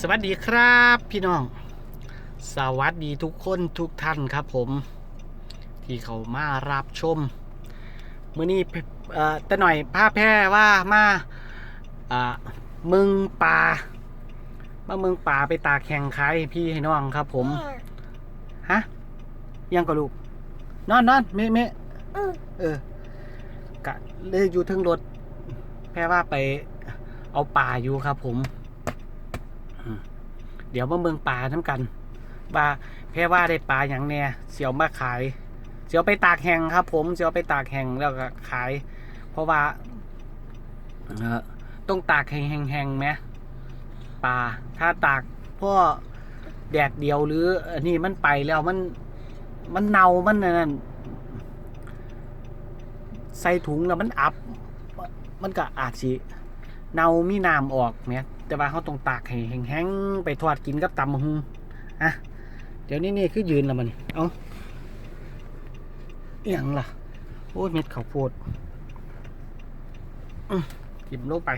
สวัสดีครับพี่น้อง สวัสดีทุกคนทุกท่านครับผม ที่เขามารับชมมื้อนี้เอ่อแต่หน่อยพาแพร่ว่ามาอ่าเมึงป่ามาเมืองป่าไปตากแข่งขายให้พี่ให้น้องครับผม ฮะ ยังก็ลูกนอนนอนเมะเมะเออกะเลยอยู่เทึงรถ แพร่ว่าไปเอาป่าอยู่ครับผมอืม เดี๋ยวมาเมืองป่าน้ำกันว่าแพร่ว่าได้ปลาอย่างแน่เสียวมาขายเสียวไปตากแห้งครับ ผมเสียวไปตากแห้งแล้วก็ขาย เพราะว่าต้องตากแห้งๆไหมปลาถ้าตากพ่อแดดเดียวหรืออันนี้มันไปแล้วมันมันเน่ามันนั่นใส่ถุงแล้วมันอับ มันก็อาจสิเน่ามีน้ำออกเนี่ย แต่ว่าเขาต้องตากให้แห้งๆไปทอดกินกับตำมะฮุงอะเดี๋ยวนี้นี่คือยืนแล้วมันเอาอหย่างล่ะ โอ้ยเม็ดข้าวโพดอื้อหยิบลงไป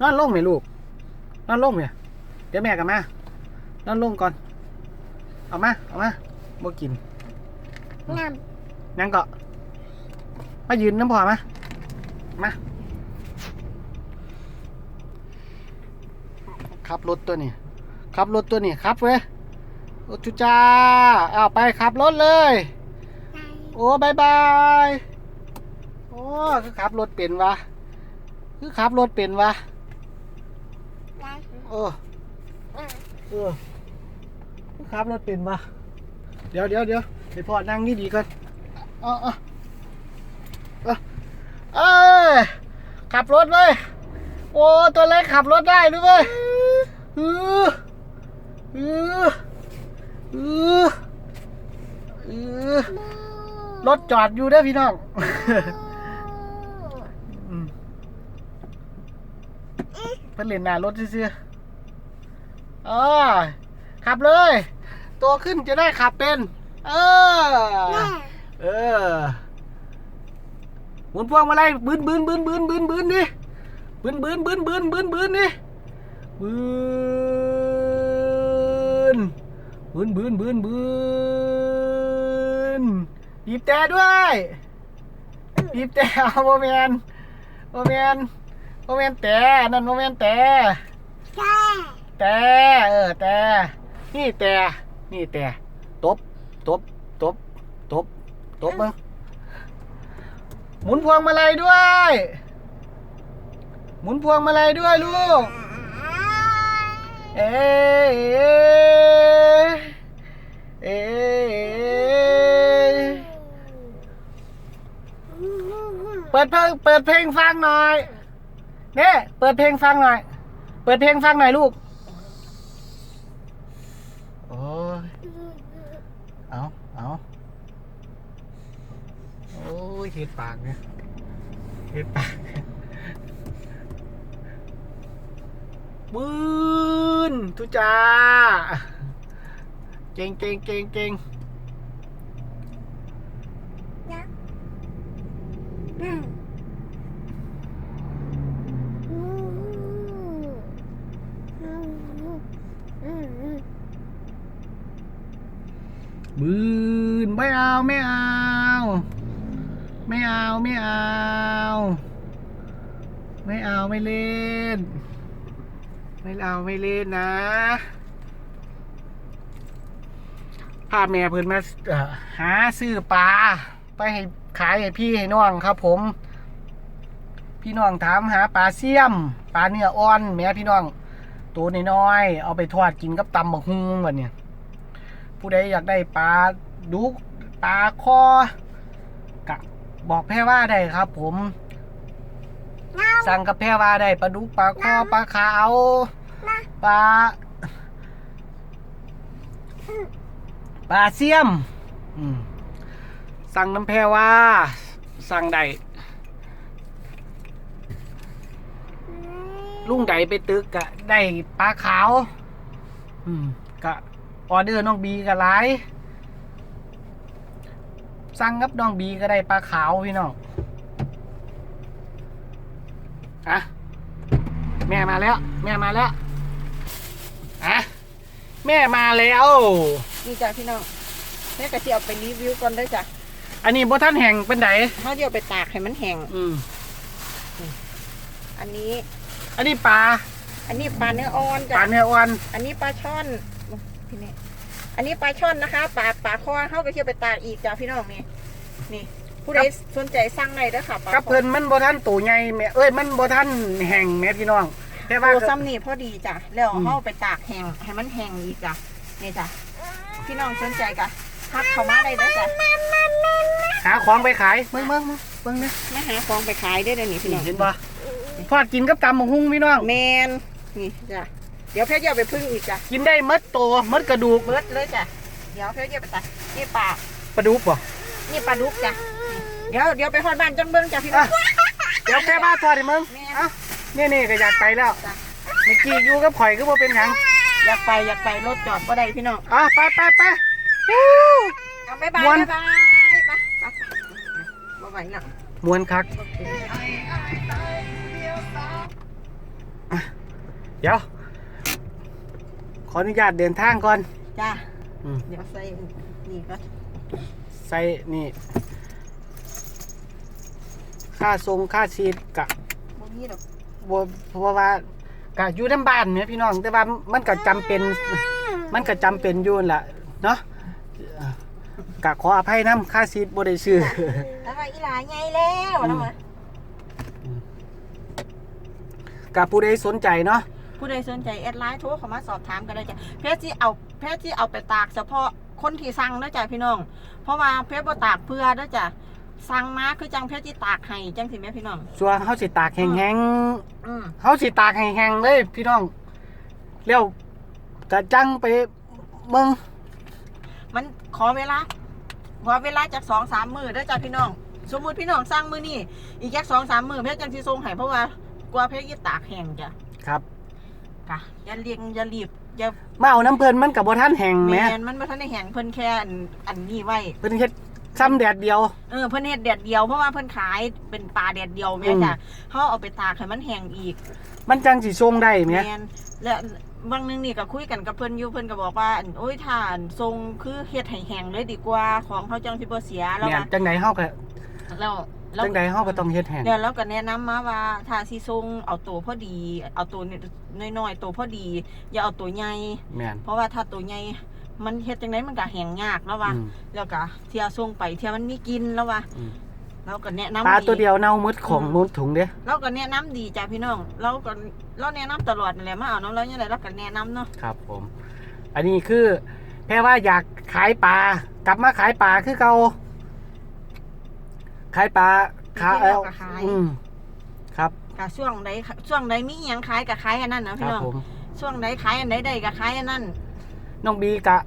นอนลงไหมลูก นอนลงไหมเดี๋ยวแม่กับมานอนลงก่อน เอามา เอามาบ่กินน้นั่งก็มายืนน้ำพอมามา ขับรถตัวนี้ขับรถตัวนี้ขับเว้ยโอ้จุจ้าเอาไปขับรถเลยำโอ้บายบายโอ้คือขับรถเป็นวะคือขับรถเป็นวะโอ้เออคือขับรถเป็นวะเดี๋ยวเดี๋ยวเดี๋ยวไปพอนั่งนี่ดีก่อนเอ๋อาเอาเอ้ยขับรถเลย โอ้ตัวเล็กขับรถได้ด้วยเว้ย เออเออเออเออรถจอดอยู่เด้อพี่น้องเพิ่นเล่นหน้ารถซื่อเออขับเลย ตัวขึ้นจะได้ขับเป็น เออ เออหมุนพวงมาลัยบืนบืนบืนบืนบืนบืนดิบืนบืนบืนบืนบืนบืนดิบืน บืนบืนบืนบืนบีบแต่ด้วยบีบแต่เอาโมเมนโมเมนโมเมนแต่นั่นโมเมนแต่ใช่แต่เออแต่นี่แต่นี่แต่ตบตบตบตบตบมึงหมุนพวงมาลัยด้วย หมุนพวงมาลัยด้วยลูก เอ๊ะเอ๊เปิดเพลงเปิดเพลงฟังหน่อยเนี่ยเปิดเพลงฟังหน่อย เปิดเพลงฟังหน่อยลูก โอ้ยเอาเอาโอ้ยเห็ดปากเนี่ยเห็ดปาก บืนทุจ้า เก่งเก่งเก่งเก่งบืนไม่เอาไม่เอา ไม่เอาไม่เอา ไม่เอาไม่เล่น ไม่เอาไม่เล่นนะพาแม่เพิ่นมาหาซื้อปลาไปให้ขายให้พี่ให้น้องครับ ผม พี่น้องถามหาปลาเสี่ยมปลาเนื้ออ่อน แม่พี่น้อง ตัวน้อยๆเอาไปทอดกินกับตำบักฮุงแบบเนี้ยผู้ใดอยากได้ปลาดุกปลาคอกะบอกแพ่ว่าได้ครับ ผม สั่งกับแพ่ว่าได้ปลาดุกปลาคอปลาขาว ปลาปลาเสียมอืมสั่งน้ำแพ่ว่า สั่งได้ลุงใดไปตึกกะได้ปลาขาว อืมกะออเดอร์น้องบีก็หลายสั่งกับน้องบีก็ได้ปลาขาวพี่น้องอะแม่มาแล้ว แม่มาแล้ว แม่มาแล้ว นี่จ้ะพี่น้องแม่กะสิเอาไปรีวิวก่อนเด้อจ้ะอันนี้บ่ท่านแห่งเป็นไดเฮาสิเอาไปตากให้มันแห้งอืมอันนี้ อันนี้ปลาอันนี้ปลาเนื้ออ่อนปจ้ะลาเนื้ออ่อนอันนี้ปลาช่อนพี่นี่อันนี้ปลาช่อนนะคะปลาปลาคอเฮาก็สิเอาไปตากอีกจ้ะพี่น้องนี่นี่ ผู้ใดสนใจสั่งได้เด้อค่ะปลากับเพิ่นมันบ่ท่านตัวใหญ่แม่เอ้ยมันบ่ท่านแห่งแม่พี่น้อง แต่ว่า โอ้ก็ซ้ำนี่พอดีจ้ะแล้วอืม เฮาไปตากแห้งให้มันแห้งอีกจ้ะนี่จ้ะพี่น้องสนใจกะทักเข้ามาได้เด้อจ้ะหาของไปขายเบิ่งเบิ่งเบิ่งเบิ่งเนี่ยมาหาของไปขายได้อเด้อนี่พี่น้อง เห็นบ่ทอดกินกับตำบักหุ่งพี่น้อง แมนนี่จ้ะเดี๋ยวเพชรจะเอาไปพึ่งอีกจ้ะกินได้หมดโตหมดกระดูกเบิดเลยจ้ะเดี๋ยวเพชรจะไปตัดนี่ปลาปลาดุกบ่นี่ปลาดุกจ้ะนี่เดี๋ยวเดี๋ยวไปฮอดบ้านจังเบิ้งจ้ะพี่น้อง เดี๋ยวแค่บ้านทอดให้มึงแม่เอ้านี่นี่ก็อยากไปแล้วจ้ะเมื่อกี้อยู่กับข่อยก็บ่เป็นหยังอยากไปอยากไปรถจอดก็ได้พี่น้องอะไปไปไปวู้ เอาบ๊ายบายม่วน บ๊ายบายไปไปบ่ไหวแล้วมวนคัก เดี๋ยว ขออนุญาตเดินทางก่อน จ้ะอืม เดี๋ยวใส่นี่ก็ใส่นี่ ค่าทรงค่าชีดกะบ่มีดอก บ่เพราะว่ากะอยู่ในบ้านเนี่ยพี่น้อง แต่ว่ามันก็จำเป็น มันก็จำเป็นอยู่นั่นล่ะเนาะกะขออภัยน้ำค่าชีดบ่ได้ซื้อ แล้วว่าอีหลาใหญ่แล้วอืม แล้วว่ากะผู้ใดสนใจเนาะผู้ใดสนใจแอดไลน์โทรเข้ามาสอบถามกันได้จ้ะเพชรที่เอาเพชรที่เอาไปตากเฉพาะคนที่สั่งเด้อจ้ะพี่น้อง เพราะว่าเพชรบ่ตากเพื่อเด้อจ้ะ สั่งมาคือจังเพชรที่ตากให้จังสิแม่พี่น้องส่วนเฮาสิตากแห้งอืมๆเฮาสิตากแห้งๆเลยพี่น้องแล้วกะจังไปเบิ่งมันขอเวลาขอเวลาจากสองสามมือเด้อจ้ะพี่น้อง สมมุติพี่น้องสั่งมือนี่อีกจากสองสามมือเพชรจังสิส่งให้เพราะว่ากลัวเพชรยี่ตากแห้งจ้ะครับกะอย่าเลียงอย่ารีบอย่ามาเอาน้ำเพิ่นมันก็บ่ทันแห้งแมแหมนมันบ่ทันได้แห้งเพิ่นแค่อันอันนี้ไว้ เพิ่นเฮ็ด ซ้ำแดดเดียว เออเพิ่นเฮ็ดแดดเดียวเพราะว่าเพิ่นขายเป็นปลาแดดเดียวแม่อืมจ้ะเฮาเอาไปตากให้มันแห้งอีก มันจังสิทรงได้แหมแม่นและบางนึงนี่ก็คุยกันกับเพิ่นอยู่เพิ่นก็บอกว่าอันโอ้ยถ้าอันทรงคือเฮ็ดให้แห้งเลยดีกว่าของเขาจังสิบ่เสียแล้วเนี่ยว่าจังไดเฮาก็แล้วแล้วจังไดเฮาก็ต้องเฮ็ดแห้งแล้วเราก็แนะนำมาว่าถ้าสิทรงเอาตัวพอดี เอาตัวน้อยๆตัวพอดี อย่าเอาตัวใหญ่แม่นเพราะว่าถ้าตัวใหญ่ มันเฮ็ดจังไดมันก็แห้งยากแล้วว่า อืม แล้วก็เที่ยวส่งไปเที่ยวมันมีกินแล้วว่าอืม เราก็แนะนำปลาดีตัวเดียวเน่าหมดของอืมนู้นถุงเด้เราก็แนะนำดีจ้ะพี่น้อง เราก็เราแนะนำตลอดนั่นแหละมาเอาน้ำเราเนี่ยแหละเราก็แนะนำเนาะครับ ผม อันนี้คือ แพ่ว่าอยากขายปลากลับมาขายปลาคือเก่าขายปลาขาที่เอเราาก็ขายอืมครับ ก็ช่วงใดช่วงใดมีอิหยังขายก็ขายอันนั้นนะคพี่รับน้อง ผม ช่วงใดขายอันใดใดก็ขายอันนั้น น้องบีกะ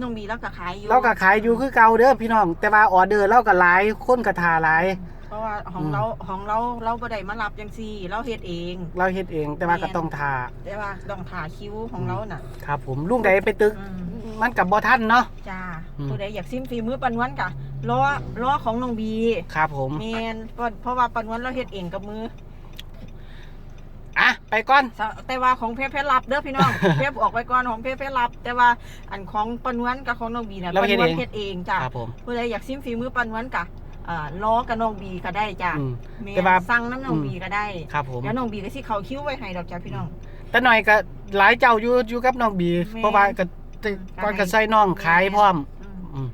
น้องบีเราก็ขายอยู่เราก็ขายอยู่คือเก่าเด้อพี่น้อง แต่ว่าออเดอร์เราก็หลายคนก็ทาหลาย เพราะว่าของอืมเราของเราเราบ่ได้มารับจังซี่ เราเฮ็ดเอง เราเฮ็ดเองแต่ว่าก็ต้องทาแต่ว่าต้องถ่าคิวของเราน่ะครับผมลุงใดไปตึก อืมมันกับบ่ทันเนาะ จ้าอืม ผู้ใดอยากซิมฝีมือปานวนกะล้อล้อของน้องบีครับผม แมนเพราะเพราะว่าปานวนเราเฮ็ดเองกับมืออะ ไปก่อน แต่ว่าของเพชรเพชรรับเด้อพี่น้อง เพชรออกไปก่อนของเพชรเพชรรับ แต่ว่าอันของปานวนกับของน้องบีน่ะเราปานเฮ็ดวนเองเฮ็ดเองจ้ะครับผมผู้ใดอยากซิมฝีมือปานวนกะอ่าล้อกับน้องบีก็ได้จ้ะอืมแม่แต่ว่าสั่งน้ำน้องอืมบีก็ได้ครับผมแล้วน้องบีก็สิเขาคิ้วไว้ให้ดอกจ้ะพี่น้อง แต่หน่อยก็หลายเจ้าอยู่อยู่กับน้องบีแม่เพราะว่าก็แต่ก่อนก็ใส่น้องขายพร้อมอืมอืม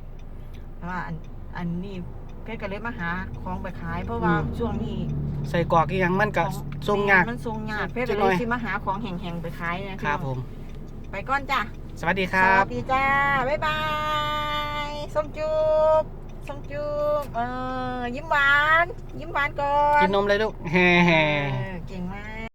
แต่ว่าอันอันนี้ เพชรก็เลยมาหาของไปขาย เพราะว่าอืม ช่วงนี้ใส่กรอกอีหยังมันก็ของทรงยาก มันทรงยากเพชรจัก็งเลหน่อยย สิมาหาของแห่งๆไปขายนะครับผม ไปก่อนจ้ะสวัสดีคสรับวัสดีจ้าบ๊ายบายส้มจุบส้มจุบเออยิ้มหวาน ยิ้มหวานก่อนกินนมเลยลูกแฮ่ เออเก่ง